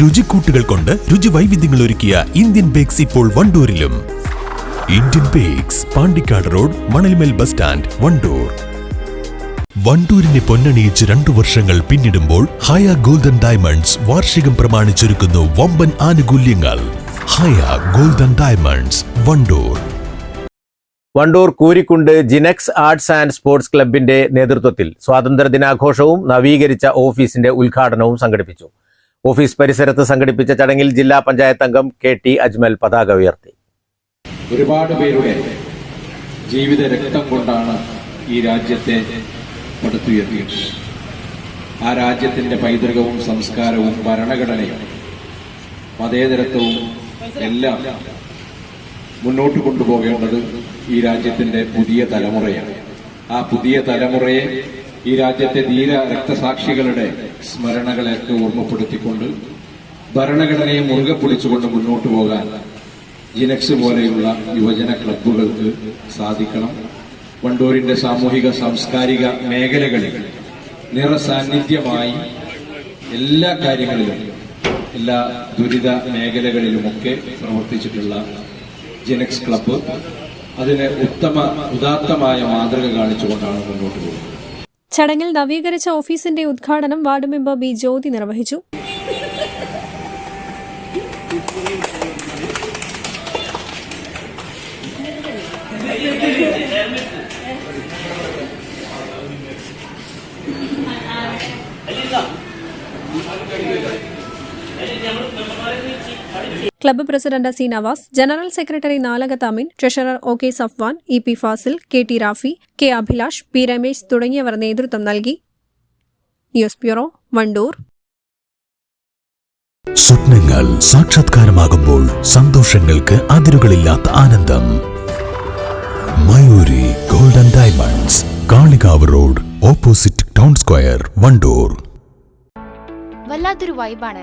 രുചിക്കൂട്ടുകൾ കൊണ്ട് രുചി വൈവിധ്യങ്ങൾ ഒരുക്കിയ ഇന്ത്യൻ ബേക്സ് ഇപ്പോൾ വണ്ടൂരിലും. Indian bakes Pandikkad road Manalmel bus stand Wandoor. വണ്ടൂരിനെ പൊന്നണിയിച്ച് രണ്ടു വർഷങ്ങൾ പിന്നിടുമ്പോൾ ഹയ ഗോൾഡൻ ഡയമണ്ട്സ് വാർഷികം പ്രമാണിച്ചൊരുക്കുന്നു വമ്പൻ ആനുകൂല്യങ്ങൾ. Haya golden diamonds Wandoor. Wandoor Koorikkund Jinax arts and sports ക്ലബിന്റെ നേതൃത്വത്തിൽ. സ്വാതന്ത്ര്യ ദിനാഘോഷവും നവീകരിച്ച ഓഫീസിന്റെ ഉദ്ഘാടനവും സംഘടിപ്പിച്ചു. ഓഫീസ് പരിസരത്ത് സംഘടിപ്പിച്ച ചടങ്ങിൽ ജില്ലാ പഞ്ചായത്ത് അംഗം കെ ടി അജ്മൽ പതാക ഉയർത്തി. ഒരുപാട് പേരുടെ ജീവിത രക്തം കൊണ്ടാണ് ഈ രാജ്യത്തെ പടുത്തുയർത്തിയിട്ടുള്ളത്. ആ രാജ്യത്തിന്റെ പൈതൃകവും സംസ്കാരവും ഭരണഘടനയും മതേതരത്വവും എല്ലാം മുന്നോട്ട് കൊണ്ടുപോകേണ്ടത് ഈ രാജ്യത്തിന്റെ പുതിയ തലമുറയാണ്. ആ പുതിയ തലമുറയെ ഈ രാജ്യത്തെ ധീര രക്തസാക്ഷികളുടെ സ്മരണകളെയൊക്കെ ഓർമ്മപ്പെടുത്തിക്കൊണ്ട് ഭരണഘടനയെ മുറുകെ പിടിച്ചുകൊണ്ട് മുന്നോട്ട് പോകാൻ ജിനക്സ് പോലെയുള്ള യുവജന ക്ലബ്ബുകൾക്ക് സാധിക്കണം. വണ്ടൂരിന്റെ സാമൂഹിക സാംസ്കാരിക മേഖലകളിൽ നിറസാന്നിധ്യമായി എല്ലാ കാര്യങ്ങളിലും എല്ലാ ദുരിത മേഖലകളിലുമൊക്കെ പ്രവർത്തിച്ചിട്ടുള്ള ജിനക്സ് ക്ലബ്ബ് അതിന് ഉത്തമ ഉദാത്തമായ മാതൃക കാണിച്ചുകൊണ്ടാണ് മുന്നോട്ട് പോകുന്നത്. ചടങ്ങിൽ നവീകരിച്ച ഓഫീസിന്റെ ഉദ്ഘാടനം വാർഡ് മെമ്പർ ബി ജ്യോതി നിർവഹിച്ചു. Club president C Navas general secretary Nalakath Ameen treasurer O K Safwan E P Fasil K T Rafi K Abhilash P Ramesh തുടങ്ങിയവർ നേതൃത്വം നൽകി. News bureau Wandoor. സ്വപ്നങ്ങൾ സാക്ഷാത്കാരമാകുമ്പോൾ സന്തോഷങ്ങൾക്ക് അതിരുകളില്ലാത്ത ആനന്ദം. Mayuri golden diamonds Kalikavu road opposite town square Wandoor. വല്ലാത്തൊരു വൈബാണ്